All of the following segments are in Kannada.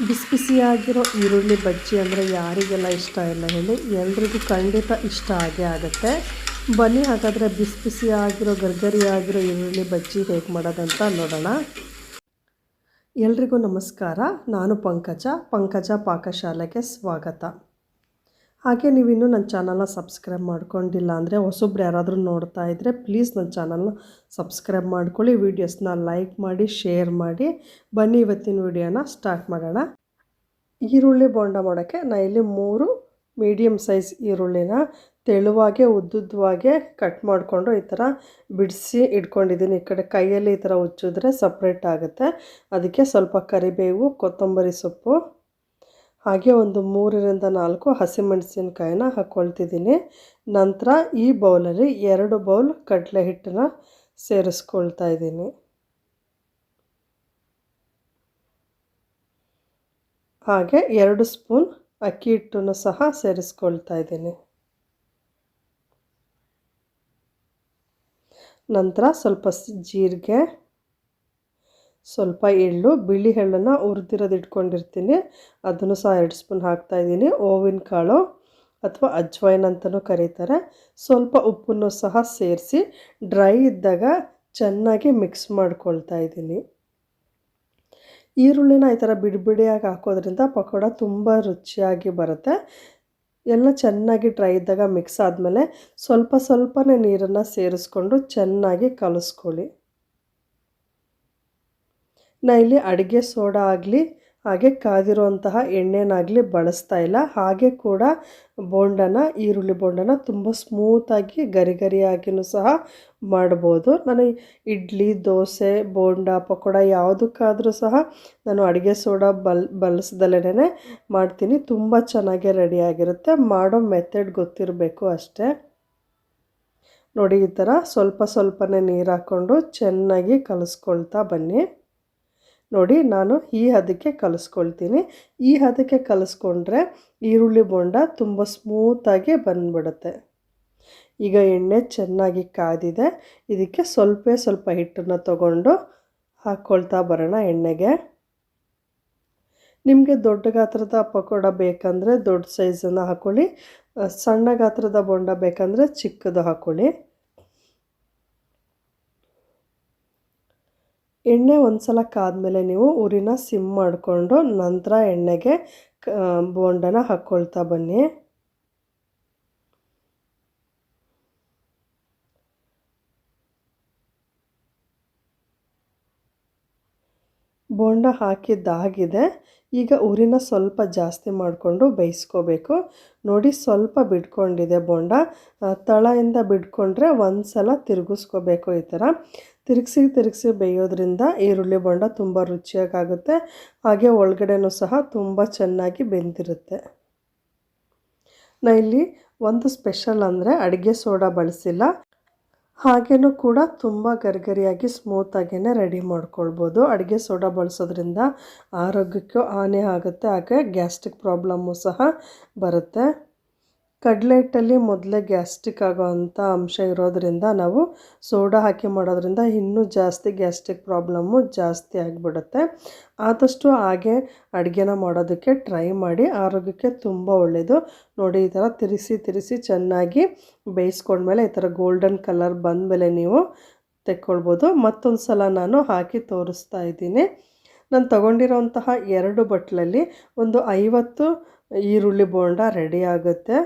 ಬಿಸಿ ಬಿಸಿಯಾಗಿರೋ ಈರುಳ್ಳಿ ಬಜ್ಜಿ ಅಂದರೆ ಯಾರಿಗೆಲ್ಲ ಇಷ್ಟ ಇಲ್ಲ ಹೇಳಿ, ಎಲ್ರಿಗೂ ಖಂಡಿತ ಇಷ್ಟ ಆಗೇ ಆಗುತ್ತೆ. ಬನ್ನಿ, ಹಾಗಾದರೆ ಬಿಸಿ ಬಿಸಿಯಾಗಿರೋ ಗರ್ಗರಿಯಾಗಿರೋ ಈರುಳ್ಳಿ ಬಜ್ಜಿ ಹೇಗೆ ಮಾಡೋದಂತ ನೋಡೋಣ. ಎಲ್ರಿಗೂ ನಮಸ್ಕಾರ, ನಾನು ಪಂಕಜ ಪಂಕಜ ಪಾಕಶಾಲೆಗೆ ಸ್ವಾಗತ. ಹಾಗೆ ನೀವಿನ್ನೂ ನನ್ನ ಚಾನಲ್ನ ಸಬ್ಸ್ಕ್ರೈಬ್ ಮಾಡ್ಕೊಂಡಿಲ್ಲ ಅಂದರೆ ಹೊಸೊಬ್ರು ಯಾರಾದರೂ ನೋಡ್ತಾ ಇದ್ದರೆ ಪ್ಲೀಸ್ ನನ್ನ ಚಾನಲ್ನ ಸಬ್ಸ್ಕ್ರೈಬ್ ಮಾಡ್ಕೊಳ್ಳಿ ವೀಡಿಯೋಸ್ನ ಲೈಕ್ ಮಾಡಿ ಶೇರ್ ಮಾಡಿ. ಬನ್ನಿ ಇವತ್ತಿನ ವೀಡಿಯೋನ ಸ್ಟಾರ್ಟ್ ಮಾಡೋಣ. ಈರುಳ್ಳಿ ಬೋಂಡ ಮಾಡೋಕ್ಕೆ ನಾನು ಇಲ್ಲಿ ಮೂರು ಮೀಡಿಯಮ್ ಸೈಜ್ ಈರುಳ್ಳಿನ ತೆಳುವಾಗೆ, ಉದ್ದುದ್ದವಾಗೆ ಕಟ್ ಮಾಡಿಕೊಂಡು ಈ ಥರ ಬಿಡಿಸಿ ಇಟ್ಕೊಂಡಿದ್ದೀನಿ. ಈ ಕಡೆ ಕೈಯಲ್ಲಿ ಈ ಥರ ಉಚ್ಚಿದ್ರೆ ಸಪ್ರೇಟ್ ಆಗುತ್ತೆ. ಅದಕ್ಕೆ ಸ್ವಲ್ಪ ಕರಿಬೇವು, ಕೊತ್ತಂಬರಿ ಸೊಪ್ಪು. ಹಾಗೆ ಒಂದು ಮೂರರಿಂದ ನಾಲ್ಕು ಹಸಿಮೆಣಸಿನ್ಕಾಯಿನ ಹಾಕ್ಕೊಳ್ತಿದ್ದೀನಿ ನಂತರ ಈ ಬೌಲಲ್ಲಿ ಎರಡು ಬೌಲ್ ಕಡಲೆ ಹಿಟ್ಟನ್ನ ಸೇರಿಸ್ಕೊಳ್ತಾ ಇದ್ದೀನಿ. ಹಾಗೆ ಎರಡು ಸ್ಪೂನ್ ಅಕ್ಕಿ ಹಿಟ್ಟನ್ನು ಸಹ ಸೇರಿಸ್ಕೊಳ್ತಾ ಇದ್ದೀನಿ. ನಂತರ ಸ್ವಲ್ಪ ಜೀರಿಗೆ ಸ್ವಲ್ಪ ಎಳ್ಳು, ಬಿಳಿ ಎಳ್ಳನ್ನು ಹುರಿದಿರೋದು ಇಟ್ಕೊಂಡಿರ್ತೀನಿ. ಅದನ್ನು ಸಹ ಎರಡು ಸ್ಪೂನ್ ಹಾಕ್ತಾಯಿದ್ದೀನಿ ಓವಿನ ಕಾಳು ಅಥವಾ ಅಜ್ವೈನ್ ಅಂತಲೂ ಕರೀತಾರೆ. ಸ್ವಲ್ಪ ಉಪ್ಪನ್ನು ಸಹ ಸೇರಿಸಿ ಡ್ರೈ ಇದ್ದಾಗ ಚೆನ್ನಾಗಿ ಮಿಕ್ಸ್ ಮಾಡ್ಕೊಳ್ತಾ ಇದ್ದೀನಿ. ಈರುಳ್ಳಿನ ಈ ಥರ ಬಿಡಿಬಿಡಿಯಾಗಿ ಹಾಕೋದ್ರಿಂದ ಪಕೋಡ ತುಂಬ ರುಚಿಯಾಗಿ ಬರುತ್ತೆ. ಎಲ್ಲ ಚೆನ್ನಾಗಿ ಡ್ರೈ ಇದ್ದಾಗ ಮಿಕ್ಸ್ ಆದಮೇಲೆ ಸ್ವಲ್ಪ ಸ್ವಲ್ಪನೇ ನೀರನ್ನು ಸೇರಿಸ್ಕೊಂಡು ಚೆನ್ನಾಗಿ ಕಲಿಸ್ಕೊಳ್ಳಿ. ನಾ ಇಲ್ಲಿ ಅಡುಗೆ ಸೋಡಾ ಆಗಲಿ, ಹಾಗೆ ಕಾದಿರುವಂತಹ ಎಣ್ಣೆನಾಗಲಿ ಬಳಸ್ತಾ ಇಲ್ಲ. ಹಾಗೆ ಕೂಡ ಬೋಂಡನ, ಈರುಳ್ಳಿ ಬೋಂಡನ ತುಂಬ ಸ್ಮೂತಾಗಿ ಗರಿ ಗರಿಯಾಗಿಯೂ ಸಹ ಮಾಡ್ಬೋದು. ನಾನು ಇಡ್ಲಿ, ದೋಸೆ, ಬೋಂಡ, ಪಕೋಡ ಯಾವುದಕ್ಕಾದರೂ ಸಹ ನಾನು ಅಡುಗೆ ಸೋಡಾ ಬಲ್ ಬಳಸ್ದಲೇ ಮಾಡ್ತೀನಿ. ತುಂಬ ಚೆನ್ನಾಗಿ ರೆಡಿಯಾಗಿರುತ್ತೆ ಮಾಡೋ ಮೆಥಡ್ ಗೊತ್ತಿರಬೇಕು ಅಷ್ಟೇ. ನೋಡಿ ಈ ಥರ ಸ್ವಲ್ಪ ಸ್ವಲ್ಪನೇ ನೀರು ಹಾಕ್ಕೊಂಡು ಚೆನ್ನಾಗಿ ಕಲಿಸ್ಕೊಳ್ತಾ ಬನ್ನಿ. ನೋಡಿ, ನಾನು ಈ ಹದಕ್ಕೆ ಕಲಿಸ್ಕೊಳ್ತೀನಿ. ಈ ಹದಕ್ಕೆ ಕಲಿಸ್ಕೊಂಡ್ರೆ ಈರುಳ್ಳಿ ಬೋಂಡ ತುಂಬ ಸ್ಮೂತಾಗಿ ಬಂದ್ಬಿಡುತ್ತೆ. ಈಗ ಎಣ್ಣೆ ಚೆನ್ನಾಗಿ ಕಾದಿದೆ. ಇದಕ್ಕೆ ಸ್ವಲ್ಪ ಸ್ವಲ್ಪ ಹಿಟ್ಟನ್ನು ತಗೊಂಡು ಹಾಕ್ಕೊಳ್ತಾ ಬರೋಣ ಎಣ್ಣೆಗೆ. ನಿಮಗೆ ದೊಡ್ಡ ಗಾತ್ರದ ಪಕೋಡ ಬೇಕಂದರೆ ದೊಡ್ಡ ಸೈಜನ್ನು ಹಾಕ್ಕೊಳ್ಳಿ ಸಣ್ಣ ಗಾತ್ರದ ಬೋಂಡ ಬೇಕಂದರೆ ಚಿಕ್ಕದು ಹಾಕ್ಕೊಳ್ಳಿ ಎಣ್ಣೆ ಒಂದು ಸಲ ಕಾದ್ಮೇಲೆ ನೀವು ಉರಿನ ಸಿಮ್ ಮಾಡಿಕೊಂಡು ನಂತರ ಎಣ್ಣೆಗೆ ಬೋಂಡನ ಹಾಕ್ಕೊಳ್ತಾ ಬನ್ನಿ. ಬೋಂಡ ಹಾಕಿದ್ದಾಗಿದೆ. ಈಗ ಉರಿನ ಸ್ವಲ್ಪ ಜಾಸ್ತಿ ಮಾಡಿಕೊಂಡು ಬೇಯಿಸ್ಕೋಬೇಕು. ನೋಡಿ ಸ್ವಲ್ಪ ಬಿಡ್ಕೊಂಡಿದೆ ಬೋಂಡ. ತಳೆಯಿಂದ ಬಿಡ್ಕೊಂಡ್ರೆ ಒಂದು ಸಲ ತಿರುಗಿಸ್ಕೋಬೇಕು ಈ ಥರ. ತಿರುಗಿಸಿ ತಿರುಗಿಸಿ ಬೇಯೋದ್ರಿಂದ ಈರುಳ್ಳಿ ಬೋಂಡ ತುಂಬ ರುಚಿಯಾಗುತ್ತೆ ಹಾಗೆ ಒಳಗಡೆನೂ ಸಹ ತುಂಬ ಚೆನ್ನಾಗಿ ಬೆಂದಿರುತ್ತೆ. ನಾ ಇಲ್ಲಿ ಒಂದು ಸ್ಪೆಷಲ್ ಅಂದರೆ ಅಡುಗೆ ಸೋಡಾ ಬಳಸಿಲ್ಲ. ಹಾಗೇನೂ ಕೂಡ ತುಂಬ ಗರಿಗರಿಯಾಗಿ ಸ್ಮೂತಾಗಿಯೇ ರೆಡಿ ಮಾಡ್ಕೊಳ್ಬೋದು. ಅಡುಗೆ ಸೋಡಾ ಬಳಸೋದ್ರಿಂದ ಆರೋಗ್ಯಕ್ಕೂ ಹಾನಿ ಆಗುತ್ತೆ, ಹಾಗೆ ಗ್ಯಾಸ್ಟ್ರಿಕ್ ಪ್ರಾಬ್ಲಮ್ಮು ಸಹ ಬರುತ್ತೆ. ಕಡಲೆ ಹಿಟ್ಟಲ್ಲಿ ಮೊದಲೇ ಗ್ಯಾಸ್ಟ್ರಿಕ್ ಆಗೋವಂಥ ಅಂಶ ಇರೋದರಿಂದ ನಾವು ಸೋಡಾ ಹಾಕಿ ಮಾಡೋದ್ರಿಂದ ಇನ್ನೂ ಜಾಸ್ತಿ ಗ್ಯಾಸ್ಟ್ರಿಕ್ ಪ್ರಾಬ್ಲಮ್ಮು ಜಾಸ್ತಿ ಆಗಿಬಿಡುತ್ತೆ. ಆದಷ್ಟು ಹಾಗೆ ಅಡುಗೆನ ಮಾಡೋದಕ್ಕೆ ಟ್ರೈ ಮಾಡಿ, ಆರೋಗ್ಯಕ್ಕೆ ತುಂಬ ಒಳ್ಳೆಯದು ನೋಡಿ, ಈ ಥರ ತಿರುಸಿ ತಿರುಸಿ ಚೆನ್ನಾಗಿ ಬೇಯಿಸ್ಕೊಂಡ್ಮೇಲೆ ಈ ಥರ ಗೋಲ್ಡನ್ ಕಲರ್ ಬಂದಮೇಲೆ ನೀವು ತೆಕ್ಕೊಳ್ಬೋದು. ಮತ್ತೊಂದು ಸಲ ನಾನು ಹಾಕಿ ತೋರಿಸ್ತಾ ಇದ್ದೀನಿ. ನಾನು ತಗೊಂಡಿರೋಂತಹ ಎರಡು ಬಟ್ಲಲ್ಲಿ ಒಂದು ಐವತ್ತು ಈರುಳ್ಳಿ ಬೋಂಡ ರೆಡಿ ಆಗುತ್ತೆ.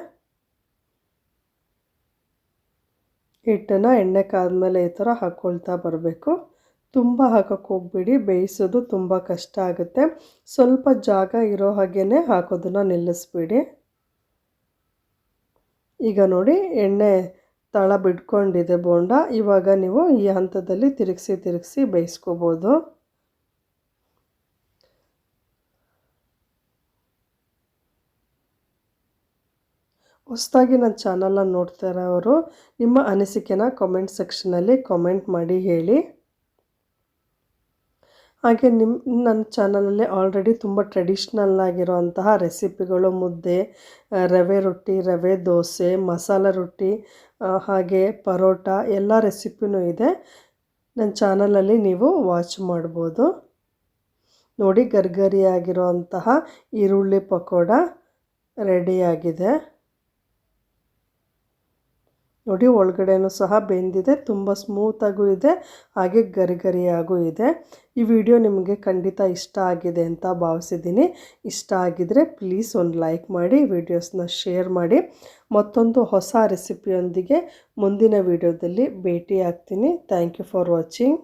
ಹಿಟ್ಟನ್ನು ಎಣ್ಣೆ ಕಾದ್ಮೇಲೆ ಈ ಥರ ಹಾಕ್ಕೊಳ್ತಾ ಬರಬೇಕು. ತುಂಬ ಹಾಕೋಕ್ಕೆ ಹೋಗ್ಬೇಡಿ, ಬೇಯಿಸೋದು ತುಂಬ ಕಷ್ಟ ಆಗುತ್ತೆ. ಸ್ವಲ್ಪ ಜಾಗ ಇರೋ ಹಾಗೇ ಹಾಕೋದನ್ನು ನಿಲ್ಲಿಸ್ಬೇಡಿ. ಈಗ ನೋಡಿ, ಎಣ್ಣೆ ತಳ ಬಿಟ್ಕೊಂಡಿದೆ ಬೋಂಡ. ಇವಾಗ ನೀವು ಈ ಹಂತದಲ್ಲಿ ತಿರುಗಿಸಿ ತಿರುಗಿಸಿ ಬೇಯಿಸ್ಕೋಬೋದು. ಹೊಸದಾಗಿ ನನ್ನ ಚಾನಲನ್ನು ನೋಡ್ತಾ ಇರೋರು, ನಿಮ್ಮ ಅನಿಸಿಕೆನ ಕಾಮೆಂಟ್ ಸೆಕ್ಷನಲ್ಲಿ ಕಾಮೆಂಟ್ ಮಾಡಿ ಹೇಳಿ. ಹಾಗೆ ನಿಮ್ಮ ನನ್ನ ಚಾನಲಲ್ಲಿ ಆಲ್ರೆಡಿ ತುಂಬ ಟ್ರೆಡಿಷ್ನಲ್ ಆಗಿರೋಂತಹ ರೆಸಿಪಿಗಳು ಮುದ್ದೆ ರವೆ ರೊಟ್ಟಿ, ರವೆ ದೋಸೆ, ಮಸಾಲ ರೊಟ್ಟಿ ಹಾಗೆ ಪರೋಟ, ಎಲ್ಲ ರೆಸಿಪಿನೂ ಇದೆ. ನನ್ನ ಚಾನಲಲ್ಲಿ ನೀವು ವಾಚ್ ಮಾಡ್ಬೋದು. ನೋಡಿ, ಗರ್ಗರಿಯಾಗಿರುವಂತಹ ಈರುಳ್ಳಿ ಪಕೋಡ ರೆಡಿಯಾಗಿದೆ ನೋಡಿ, ಒಳಗಡೆನೂ ಸಹ ಬೆಂದಿದೆ, ತುಂಬ ಸ್ಮೂತಾಗೂ ಇದೆ, ಹಾಗೆ ಗರಿ ಗರಿಯಾಗೂ ಇದೆ. ಈ ವಿಡಿಯೋ ನಿಮಗೆ ಖಂಡಿತ ಇಷ್ಟ ಆಗಿದೆ ಅಂತ ಭಾವಿಸಿದ್ದೀನಿ. ಇಷ್ಟ ಆಗಿದರೆ ಪ್ಲೀಸ್ ಒಂದು ಲೈಕ್ ಮಾಡಿ ವಿಡಿಯೋಸ್ನ ಶೇರ್ ಮಾಡಿ. ಮತ್ತೊಂದು ಹೊಸ ರೆಸಿಪಿಯೊಂದಿಗೆ ಮುಂದಿನ ವಿಡಿಯೋದಲ್ಲಿ ಭೇಟಿ ಆಗ್ತೀನಿ ಥ್ಯಾಂಕ್ ಯು ಫಾರ್ ವಾಚಿಂಗ್